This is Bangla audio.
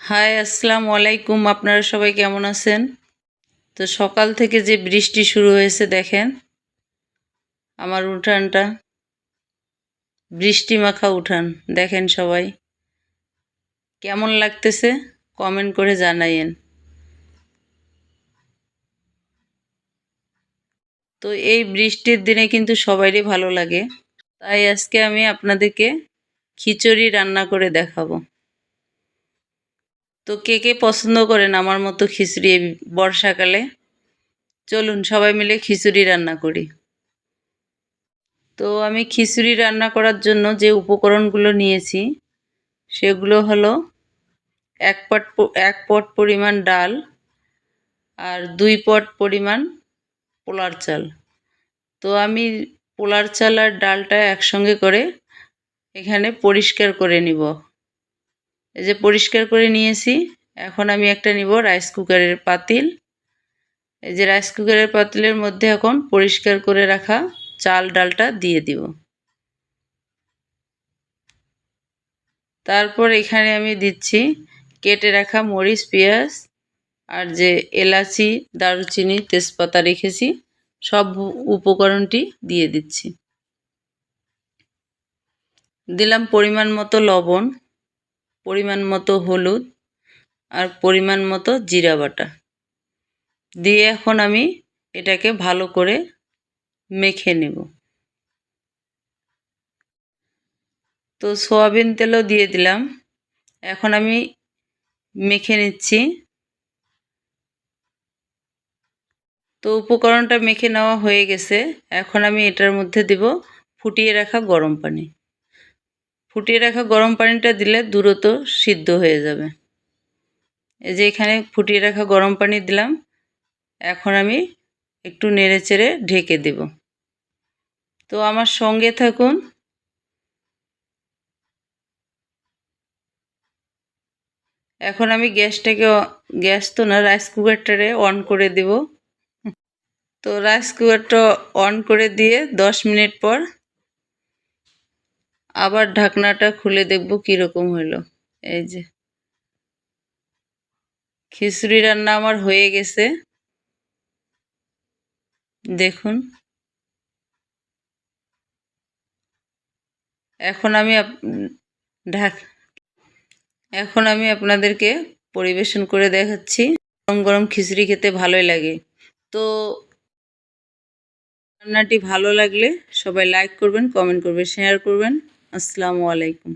হাই, আসসালামু আলাইকুম। আপনারা সবাই কেমন আছেন? তো সকাল থেকে যে বৃষ্টি শুরু হয়েছে, দেখেন। আমার উঠানটা, বৃষ্টি মাখা উঠান, দেখেন সবাই। কেমন লাগতেছে? কমেন্ট করে জানাইয়েন। তো এই বৃষ্টির দিনে কিন্তু সবারই ভালো লাগে। তাই আজকে আমি আপনাদেরকে খিচুড়ি রান্না করে দেখাবো। তো কে কে পছন্দ করেন আমার মতো খিচুড়ি বর্ষাকালে? চলুন সবাই মিলে খিচুড়ি রান্না করি। তো আমি খিচুড়ি রান্না করার জন্য যে উপকরণগুলো নিয়েছি, সেগুলো হলো এক পট এক পট পরিমাণ ডাল আর দুই পট পরিমাণ পোলার চাল। তো আমি পোলার চাল আর ডালটা একসঙ্গে করে এখানে পরিষ্কার করে নিব। এই যে পরিষ্কার করে নিয়েছি, এখন আমি একটা নিব রাইস কুকারের পাতিল। এই যে রাইস কুকারের পাতিলের মধ্যে এখন পরিষ্কার করে রাখা চাল ডালটা দিয়ে দিব। তারপর এখানে আমি দিচ্ছি কেটে রাখা মরিচ, পেঁয়াজ আর যে এলাচি, দারুচিনি, তেজপাতা রেখেছি, সব উপকরণটি দিয়ে দিচ্ছি। দিলাম পরিমাণ মতো লবণ। পরিমাণ মতো হলুদ আর পরিমাণ মতো জিরা বাটা। দিয়ে এখন আমি এটাকে ভালো করে মেখে নেব। তো সোয়াবিন তেলও দিয়ে দিলাম। এখন আমি মেখে নিচ্ছি। তো উপকরণটা মেখে নেওয়া হয়ে গেছে। এখন আমি এটার মধ্যে দিব ফুটিয়ে রাখা গরম পানি। ফুটিয়ে রাখা গরম পানিটা দিলে দ্রুত সিদ্ধ হয়ে যাবে। এই যে এখানে ফুটিয়ে রাখা গরম পানি দিলাম, এখন আমি একটু নেড়ে চেড়ে ঢেকে দেব। তো আমার সঙ্গে থাকুন। এখন আমি গ্যাসটাকে গ্যাস তো না, রাইস কুকারটারে অন করে দেব। তো রাইস কুকারটা অন করে দিয়ে দশ মিনিট পর আবার ঢাকনাটা খুলে দেখব কীরকম হলো এই যে। খিচুড়ি রান্না আমার হয়ে গেছে। দেখুন। এখন আমি ঢাক এখন আমি আপনাদেরকে পরিবেশন করে দেখাচ্ছি। গরম গরম খিচুড়ি খেতে ভালোই লাগে। তো রান্নাটি ভালো লাগলে সবাই লাইক করবেন কমেন্ট করবেন শেয়ার করবেন। আসসালামু আলাইকুম।